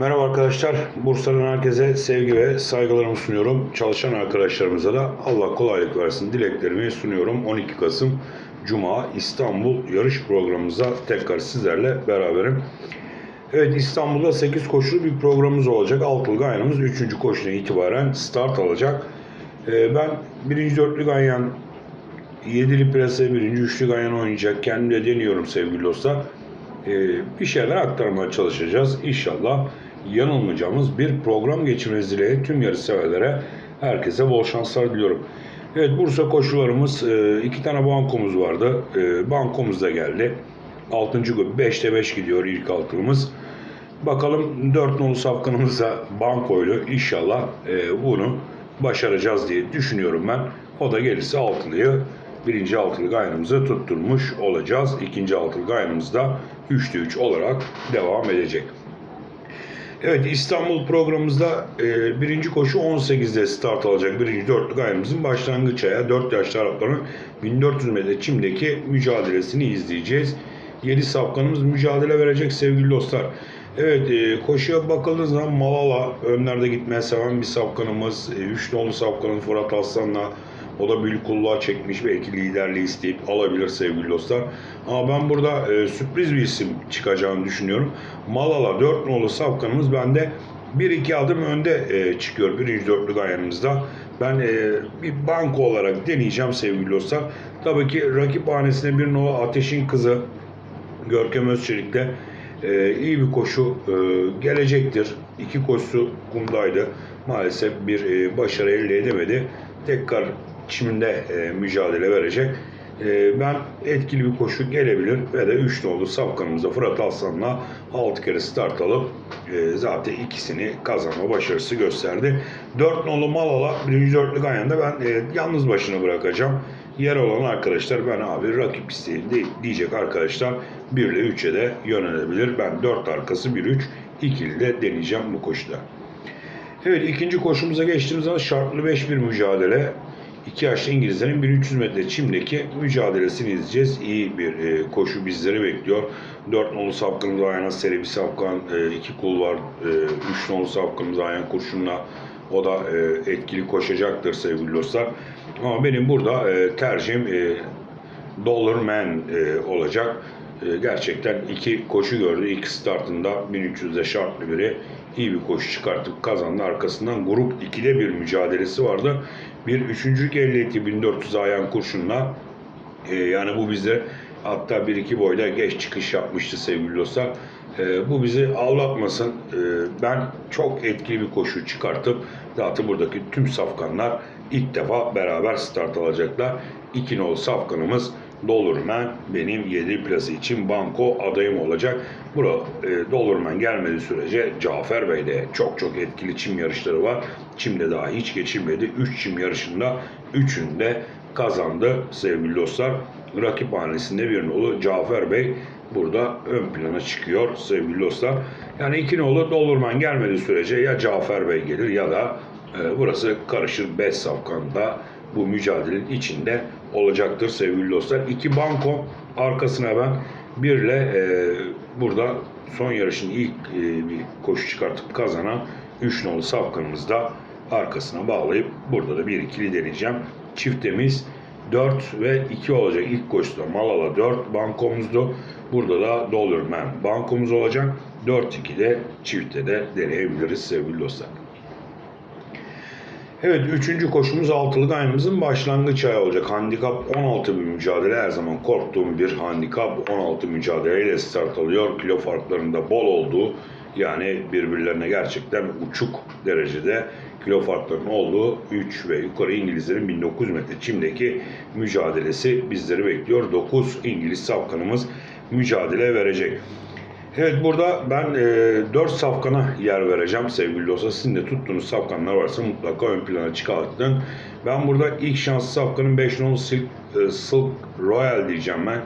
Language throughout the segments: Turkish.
Merhaba arkadaşlar. Bursa'dan herkese sevgi ve saygılarımı sunuyorum. Çalışan arkadaşlarımıza da Allah kolaylık versin dileklerimi sunuyorum. 12 Kasım Cuma İstanbul yarış programımıza tekrar sizlerle beraberim. Evet İstanbul'da 8 koşulu bir programımız olacak. Altılı Ganyan'ımız 3. koşuna itibaren start alacak. Ee, ben 1. dörtlü Ganyan 7'li plase 1. üçlü Ganyan oynayacak. Kendim de deniyorum sevgili dostlar. Ee, bir şeyler aktarmaya çalışacağız. İnşallah yanılmayacağımız bir program geçirmeniz dileğiyle tüm yarış severlere herkese bol şanslar diliyorum. Evet Bursa koşularımız e, iki tane bankomuz vardı. E, bankomuz da geldi. 6. gün 5'te 5 gidiyor ilk altımız. Bakalım 4 nolu safkanımızda bankoyla inşallah e, bunu başaracağız diye düşünüyorum ben. O da gelirse altılıyı birinci altılı gayrımıza tutturmuş olacağız. İkinci altılı gayrımızda 3'te 3 olarak devam edecek. Evet İstanbul programımızda e, birinci koşu 18'de start alacak. Birinci dörtlük ayımızın başlangıç aya 4 yaşlı Arapların 1400 metre çimdeki mücadelesini izleyeceğiz. 7 safkanımız mücadele verecek sevgili dostlar. Evet e, koşuya bakıldığı zaman Malala önlerde gitmeye seven bir safkanımız. 3 nolu safkanın Fırat Aslan'la o da büyük kulluğa çekmiş belki liderliği isteyip alabilir sevgili dostlar. Ama ben burada e, sürpriz bir isim çıkacağını düşünüyorum. Malala 4 nolu safkanımız bende 1-2 adım önde e, çıkıyor birinci dörtlük ayağımızda. Ben e, bir banko olarak deneyeceğim sevgili dostlar. Tabii ki rakip hanesine bir nolu Ateş'in kızı Görkem Özçelik'le e, iyi bir koşu e, gelecektir. İki koşusu kumdaydı. Maalesef bir e, başarı elde edemedi. Tekrar çiminde e, mücadele verecek. E, ben etkili bir koşu gelebilir ve de 3 nolu safkanımızda Fırat Aslan'la 6 kere start alıp e, zaten ikisini kazanma başarısı gösterdi. 4 nolu Malala 1. dörtlük ayağında ben e, yalnız başına bırakacağım. Yer olan arkadaşlar ben abi rakip isteğim de diyecek arkadaşlar 1 ile 3'e de yönelebilir. Ben 4 arkası 1-3 ikili de deneyeceğim bu koşuda. Evet ikinci koşumuza geçtiğimiz zaman şartlı 5 bir mücadele. İki yaşlı İngilizlerin 1300 metre çimdeki mücadelesini izleyeceğiz. İyi bir e, koşu bizleri bekliyor. 4 nolu sapkınımız Ayhan Seri bir sapkan, e, iki kul var. 3 nolu sapkınımız Ayhan Kurşun'la o da e, etkili koşacaktır sevgili dostlar. Ama benim burada e, tercihim e, Dollar Man e, olacak. E, gerçekten iki koşu gördü. İlk startında 1300'de şartlı biri iyi bir koşu çıkartıp kazandı. Arkasından grup 2'de bir mücadelesi vardı. Bir üçüncülük elde etti 1400 Ayhan Kurşun'la. E, yani bu bize hatta 1-2 boyda geç çıkış yapmıştı sevgili dostlar. E, bu bizi ağlatmasın. E, ben çok etkili bir koşu çıkartıp zaten buradaki tüm safkanlar ilk defa beraber start alacaklar. İki nol safkanımız Dolurman benim 7 plası için banko adayım olacak. Bura e, Dolurman gelmediği sürece Cafer Bey de çok çok etkili çim yarışları var. Çimde daha hiç geçilmedi. 3 çim yarışında 3'ünde kazandı sevgili dostlar. Rakip hanesinde bir nolu Cafer Bey burada ön plana çıkıyor sevgili dostlar. Yani iki nolu Dolurman gelmediği sürece ya Cafer Bey gelir ya da e, burası karışır 5 safkanda bu mücadelenin içinde olacaktır sevgili dostlar. İki banko arkasına ben birle e, burada son yarışın ilk e, bir koşu çıkartıp kazanan 3 nolu safkanımız da arkasına bağlayıp burada da bir ikili deneyeceğim. Çiftemiz 4 ve 2 olacak. İlk koşuda Malala 4 bankomuzdu. Burada da Dollarman bankomuz olacak. 4-2'de çiftte de deneyebiliriz sevgili dostlar. Evet, üçüncü koşumuz altılı ayımızın başlangıç ayı olacak. Handikap 16 bir mücadele. Her zaman korktuğum bir handikap 16 mücadeleyle start alıyor. Kilo farklarında bol olduğu yani birbirlerine gerçekten uçuk derecede kilo farklarının olduğu 3 ve yukarı İngilizlerin 1900 metre çimdeki mücadelesi bizleri bekliyor. 9 İngiliz safkanımız mücadele verecek. Evet burada ben e, 4 safkana yer vereceğim sevgili dostlar. Sizin de tuttuğunuz safkanlar varsa mutlaka ön plana çıkartın. Ben burada ilk şanslı safkanın 5 nolu Silk, e, Silk Royal diyeceğim ben.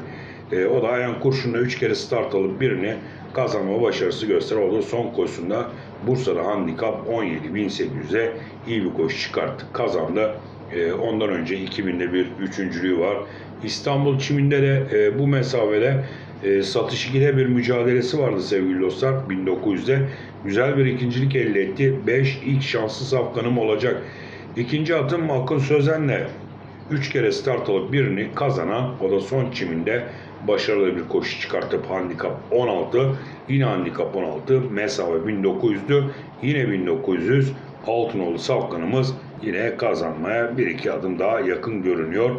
E, o da ayağın kurşunla 3 kere start alıp birini kazanma başarısı gösterir. O da son koşusunda Bursa'da handikap 17.800'e iyi bir koşu çıkarttı. Kazandı. E, ondan önce 2000'de bir üçüncülüğü var. İstanbul çiminde de e, bu mesafede e, satış 2'de bir mücadelesi vardı sevgili dostlar 1900'de. Güzel bir ikincilik elde etti. 5 ilk şanslı safkanım olacak. İkinci atım Akın Sözen'le 3 kere start alıp birini kazanan o da son çiminde başarılı bir koşu çıkartıp handikap 16 yine handikap 16 mesafe 1900'dü yine 1900 Altınoğlu Safkan'ımız yine kazanmaya bir iki adım daha yakın görünüyor.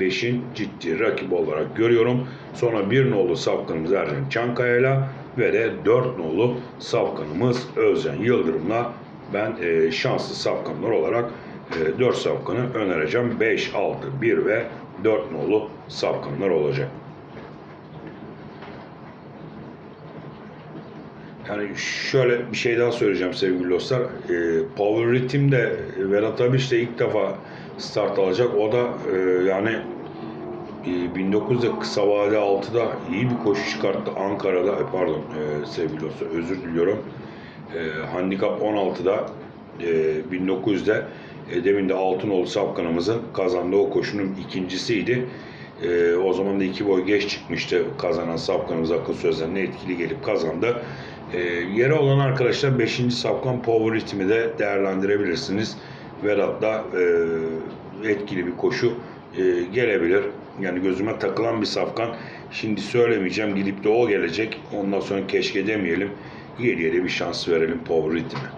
5'in ciddi rakibi olarak görüyorum. Sonra bir nolu Safkan'ımız Ercan Çankaya'yla ve de 4 nolu Safkan'ımız Özcan Yıldırım'la ben e, şanslı Safkanlar olarak e, 4 Safkan'ı önereceğim. 5, 6, 1 ve 4 nolu Safkanlar olacak. Yani şöyle bir şey daha söyleyeceğim sevgili dostlar. E, Power Rhythm'de Vedat Abiş de ilk defa start alacak. O da e, yani e, 1900'de kısa vade 6'da iyi bir koşu çıkarttı Ankara'da. e, Pardon e, sevgili dostlar özür diliyorum. E, handikap 16'da e, 1900'de e, demin de Altınoğlu Safkan'ımızın kazandığı o koşunun ikincisiydi. E, o zaman da iki boy geç çıkmıştı kazanan Safkan'ımız Akıl Sözler'ine etkili gelip kazandı. E, yeri olan arkadaşlar 5. Safkan Power Ritmi de değerlendirebilirsiniz. Vedat'la e, etkili bir koşu e, gelebilir. Yani gözüme takılan bir safkan. Şimdi söylemeyeceğim gidip de o gelecek. Ondan sonra keşke demeyelim. Geriye de bir şans verelim Power Ritmi.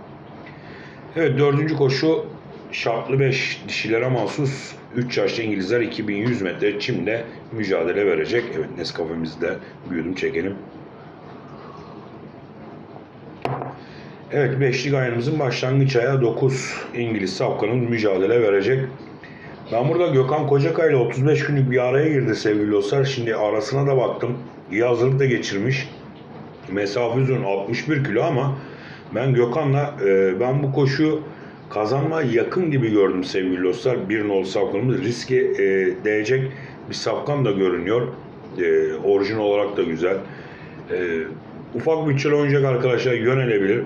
Evet dördüncü koşu şartlı 5 dişilere mahsus 3 yaşlı İngilizler 2100 metre çimde mücadele verecek. Evet Nescafe'mizi de büyüdüm çekelim. Evet beşlik ayımızın başlangıç ayağı 9 İngiliz safkanın mücadele verecek. Ben burada Gökhan Kocakay ile 35 günlük bir araya girdi sevgili dostlar. Şimdi arasına da baktım. İyi hazırlık da geçirmiş. Mesafe uzun 61 kilo ama ben Gökhan'la e, ben bu koşu kazanma yakın gibi gördüm sevgili dostlar. Bir nol safkanımız riske e, değecek bir safkan da görünüyor. E, orijin olarak da güzel. E, ufak bütçeli oynayacak arkadaşlar yönelebilir.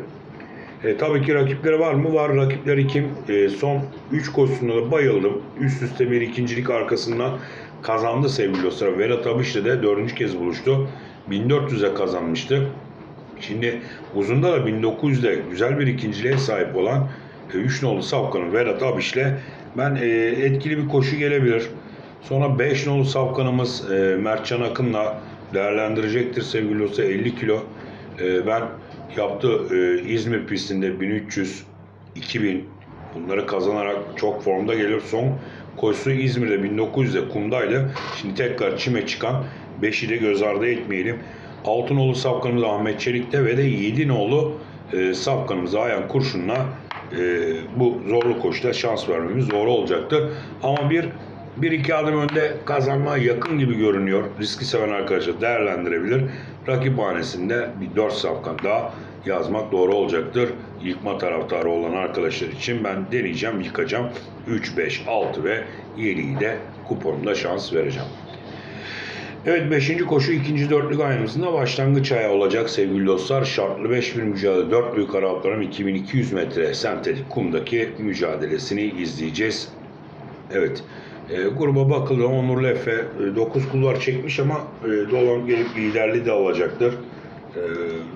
E, tabii ki rakipleri var mı? Var. Rakipleri kim? E, son 3 koşusunda da bayıldım. Üst üste bir ikincilik arkasından kazandı sevgili dostlar. Vedat Abiş'le de dördüncü kez buluştu. 1400'e kazanmıştı. Şimdi uzunda da 1900'de güzel bir ikinciliğe sahip olan 3 nolu Safkan'ın Vedat Abiş'le ben e, etkili bir koşu gelebilir. Sonra 5 nolu Safkan'ımız e, Mertcan Akın'la değerlendirecektir sevgili dostlar 50 kilo. E, ben yaptığı e, İzmir pistinde 1300, 2000 bunları kazanarak çok formda geliyor. Son koşusu İzmir'de 1900'de kumdaydı. Şimdi tekrar çime çıkan 5'i de göz ardı etmeyelim. Altınoğlu Safkanımız Ahmet Çelik'te ve de Yedinoğlu e, Safkanımız Ayhan Kurşun'la e, bu zorlu koşuda şans vermemiz zor olacaktır. Ama bir bir iki adım önde kazanma yakın gibi görünüyor. Riski seven arkadaşlar değerlendirebilir. Rakip hanesinde bir 4 safkan daha yazmak doğru olacaktır. Yıkma taraftarı olan arkadaşlar için ben deneyeceğim, yıkacağım. 3, 5, 6 ve 7'yi de kuponumda şans vereceğim. Evet 5. koşu 2. dörtlük ayımızın başlangıç ayağı olacak sevgili dostlar. Şartlı 5 bir mücadele 4 büyük Araplarım 2200 metre sentetik kumdaki mücadelesini izleyeceğiz. Evet. E, gruba bakıldı. Onur Lefe 9 kulvar çekmiş ama e, Dolan gelip liderliği de alacaktır. E,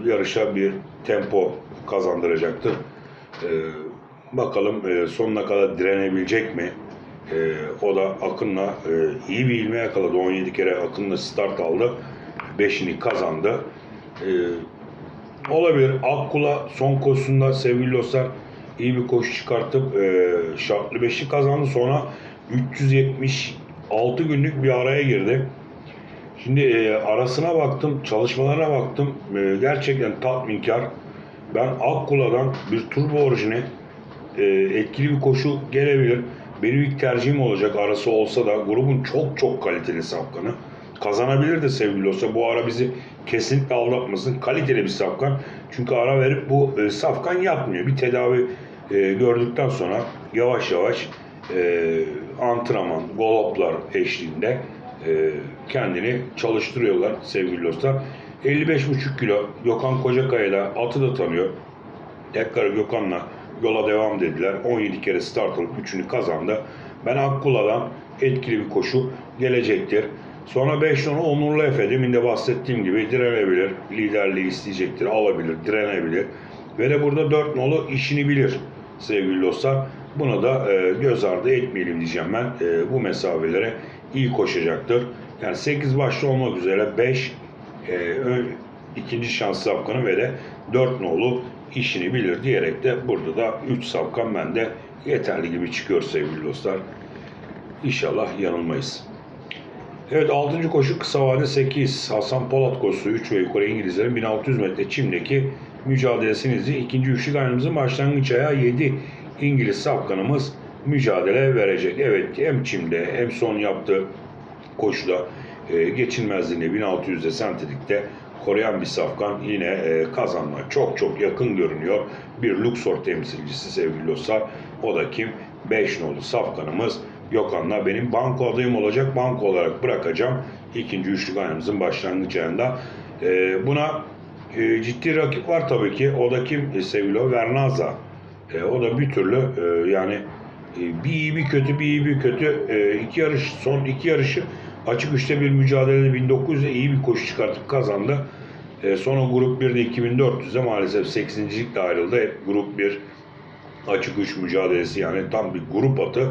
yarışa bir tempo kazandıracaktır. E, bakalım e, sonuna kadar direnebilecek mi? E, o da Akın'la e, iyi bir ilme yakaladı. 17 kere Akın'la start aldı. 5'ini kazandı. E, olabilir. Akkula son koşusunda sevgili dostlar iyi bir koşu çıkartıp e, şartlı 5'i kazandı. Sonra 376 günlük bir araya girdi. Şimdi e, arasına baktım, çalışmalarına baktım. E, gerçekten tatminkar. Ben Akkula'dan bir turbo orijini e, etkili bir koşu gelebilir. Benim ilk tercihim olacak arası olsa da grubun çok çok kaliteli safkanı. Kazanabilir de sevgili olsa bu ara bizi kesinlikle aldatmasın. Kaliteli bir safkan. Çünkü ara verip bu e, safkan yapmıyor. Bir tedavi e, gördükten sonra yavaş yavaş e, antrenman, goloplar eşliğinde e, kendini çalıştırıyorlar sevgili dostlar. 55,5 kilo Gökhan Kocakaya'yla atı da tanıyor. Tekrar Gökhan'la yola devam dediler. 17 kere start alıp 3'ünü kazandı. Ben Akkula'dan etkili bir koşu gelecektir. Sonra 5 nolu Onurlu Efe demin de bahsettiğim gibi direnebilir. Liderliği isteyecektir, alabilir, direnebilir. Ve de burada 4 nolu işini bilir sevgili dostlar. Buna da e, göz ardı etmeyelim diyeceğim ben. E, bu mesafelere iyi koşacaktır. Yani 8 başta olmak üzere 5 e, ön- ikinci şans safkanı ve de 4 nolu işini bilir diyerek de burada da 3 safkan bende yeterli gibi çıkıyor sevgili dostlar. İnşallah yanılmayız. Evet 6. koşu kısa vade 8. Hasan Polat koşusu 3 ve yukarı İngilizlerin 1600 metre çimdeki mücadelesini izledi. İkinci üçlük aynımızın başlangıç ayağı 7 İngiliz safkanımız mücadele verecek. Evet hem çimde hem son yaptığı koşuda e, geçilmezliğini 1600'de sentetikte koruyan bir safkan yine e, kazanma çok çok yakın görünüyor. Bir Luxor temsilcisi sevgili dostlar. O da kim? 5 nolu safkanımız Gökhan'la benim banko adayım olacak. Banko olarak bırakacağım. İkinci üçlük ayımızın başlangıç ayında. E, buna e, ciddi rakip var tabii ki. O da kim? E, sevgili o Vernaza. E, o da bir türlü e, yani e, bir iyi bir kötü bir iyi bir kötü e, iki yarış son iki yarışı açık üçte bir mücadelede 1900'de iyi bir koşu çıkartıp kazandı. E, sonra grup 1'de 2400'de maalesef 8. ayrıldı. Hep grup 1 açık üç mücadelesi yani tam bir grup atı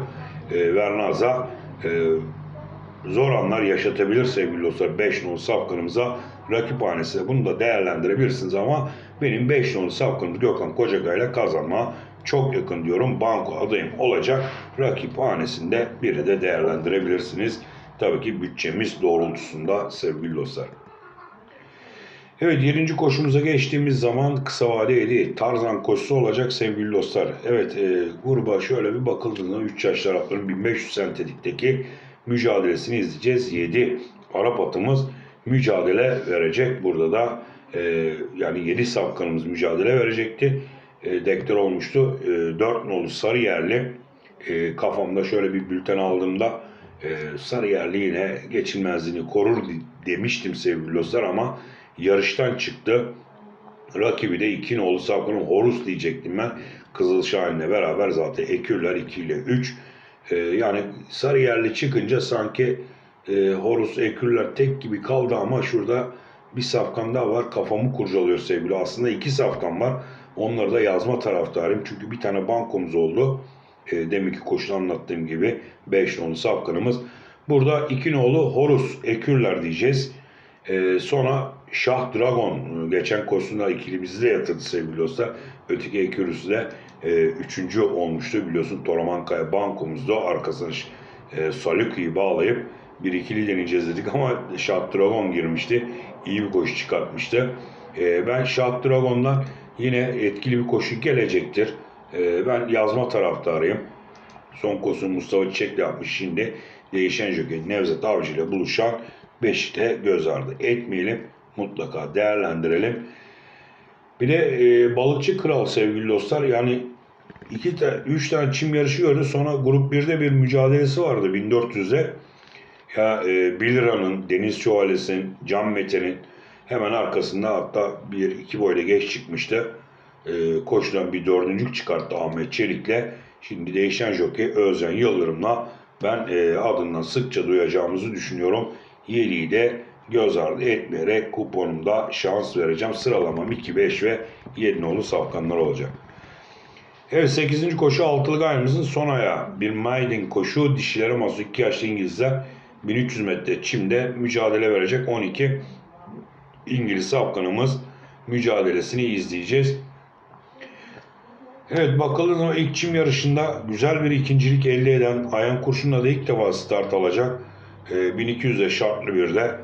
e, Vernaza e, zor anlar yaşatabilir sevgili dostlar. 5 nolu safkanımıza rakiphanesi. Bunu da değerlendirebilirsiniz ama benim 5 nolu safkanımız Gökhan Kocakay ile kazanma çok yakın diyorum. Banko adayım olacak. Rakiphanesinde biri de değerlendirebilirsiniz. Tabii ki bütçemiz doğrultusunda sevgili dostlar. Evet 7. koşumuza geçtiğimiz zaman kısa vadeli Tarzan koşusu olacak sevgili dostlar. Evet e, gruba şöyle bir bakıldığında 3 yaş tarafların 1500 sentetikteki mücadelesini izleyeceğiz. 7 Arap atımız mücadele verecek. Burada da e, yani 7 safkanımız mücadele verecekti. E, deklar olmuştu. E, 4 nolu Sarıyerli e, kafamda şöyle bir bülten aldığımda e, Sarıyerli yine geçilmezliğini korur demiştim sevgili dostlar ama yarıştan çıktı. Rakibi de iki nolu Safkan'ın Horus diyecektim ben. Kızıl Şahin'le beraber zaten Ekürler 2 ile 3. Ee, yani Sarıyerli çıkınca sanki e, Horus Ekürler tek gibi kaldı ama şurada bir safkan daha var. Kafamı kurcalıyor sevgili. Aslında iki safkan var. Onları da yazma taraftarıyım. Çünkü bir tane bankomuz oldu. E, deminki koşuda anlattığım gibi 5 nolu safkanımız. Burada iki nolu Horus Ekürler diyeceğiz. Ee, sonra Şah Dragon e, geçen koşusunda ikilimizde yatırdı sevgili dostlar. Öteki ekürüsü de e, üçüncü olmuştu biliyorsun Toramankaya bankomuzda arkasına e, Saluki'yi bağlayıp bir ikili deneyeceğiz dedik ama Şah Dragon girmişti. İyi bir koşu çıkartmıştı. E, ben Şah Dragon'dan yine etkili bir koşu gelecektir. E, ben yazma taraftarıyım. Son koşusunu Mustafa Çiçek'le yapmış şimdi. Değişen jockey Nevzat Avcı ile buluşan Beşik'te göz ardı etmeyelim. Mutlaka değerlendirelim. Bir de e, balıkçı kral sevgili dostlar. Yani iki ta, üç tane çim yarışı gördü. Sonra grup 1'de bir mücadelesi vardı 1400'de. Ya e, Bilira'nın, Deniz Şövalyesi'nin, Can Mete'nin hemen arkasında hatta bir iki boyda geç çıkmıştı. E, koşudan bir dördüncük çıkarttı Ahmet Çelik'le. Şimdi değişen jockey Özden Yıldırım'la ben e, adından sıkça duyacağımızı düşünüyorum. Yeli'yi de göz ardı etmeyerek kuponumda şans vereceğim. Sıralamam 2, 5 ve 7 nolu safkanlar olacak. Evet 8. koşu altılı ayımızın son ayağı. Bir maiden koşu dişilere mahsus 2 yaşlı İngilizler 1300 metre çimde mücadele verecek 12 İngiliz safkanımız mücadelesini izleyeceğiz. Evet bakalım ama ilk çim yarışında güzel bir ikincilik elde eden Ayan Kurşun'la da ilk defa start alacak. E, 1200'de şartlı bir de.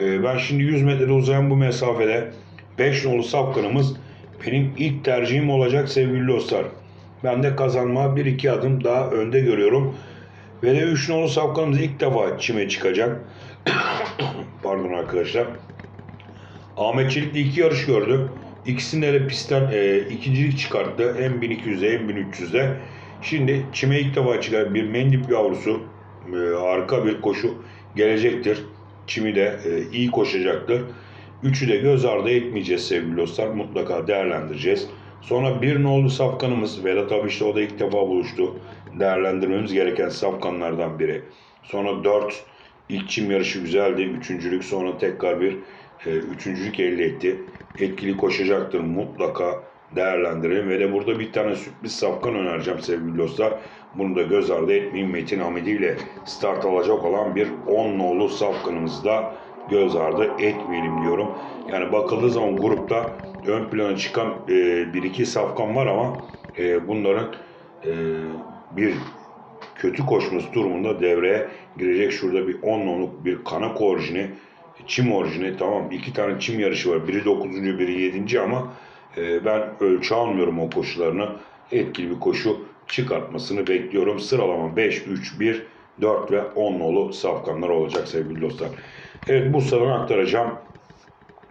E, ben şimdi 100 metrede uzayan bu mesafede 5 nolu safkanımız benim ilk tercihim olacak sevgili dostlar. Ben de kazanma 1-2 adım daha önde görüyorum. Ve de 3 nolu safkanımız ilk defa çime çıkacak. Pardon arkadaşlar. Ahmet Çelik'le iki yarış gördü. İkisinde de pistten e, ikincilik çıkarttı. Hem 1200'de hem 1300'de. Şimdi çime ilk defa çıkan bir mendip yavrusu e, harika bir koşu gelecektir. Çimi de e, iyi koşacaktır. Üçü de göz ardı etmeyeceğiz sevgili dostlar. Mutlaka değerlendireceğiz. Sonra bir nolu safkanımız Vedat abi işte o da ilk defa buluştu. Değerlendirmemiz gereken safkanlardan biri. Sonra 4 İlk çim yarışı güzeldi. Üçüncülük sonra tekrar bir e, üçüncülük elde etti. Etkili koşacaktır mutlaka değerlendirelim. Ve de burada bir tane sürpriz safkan önereceğim sevgili dostlar. Bunu da göz ardı etmeyin. Metin Hamidi ile start alacak olan bir 10 nolu safkanımızı da göz ardı etmeyelim diyorum. Yani bakıldığı zaman grupta ön plana çıkan e, bir iki safkan var ama e, bunların e, bir kötü koşması durumunda devreye girecek. Şurada bir 10 noluk bir kanak orijini, çim orijini tamam iki tane çim yarışı var. Biri 9. biri 7. ama e, ben ölçü almıyorum o koşularını. Etkili bir koşu çıkartmasını bekliyorum. Sıralama 5, 3, 1, 4 ve 10 nolu safkanlar olacak sevgili dostlar. Evet bu sıradan aktaracağım.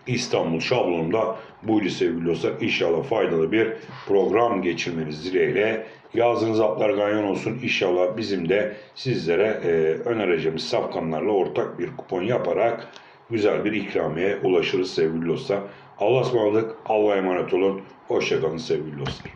İstanbul şablonunda buydu sevgili dostlar. İnşallah faydalı bir program geçirmeniz dileğiyle. Yazınız atlar ganyan olsun. İnşallah bizim de sizlere e, önereceğimiz safkanlarla ortak bir kupon yaparak güzel bir ikramiye ulaşırız sevgili dostlar. Allah'a ısmarladık. Allah'a emanet olun. Hoşçakalın sevgili dostlar.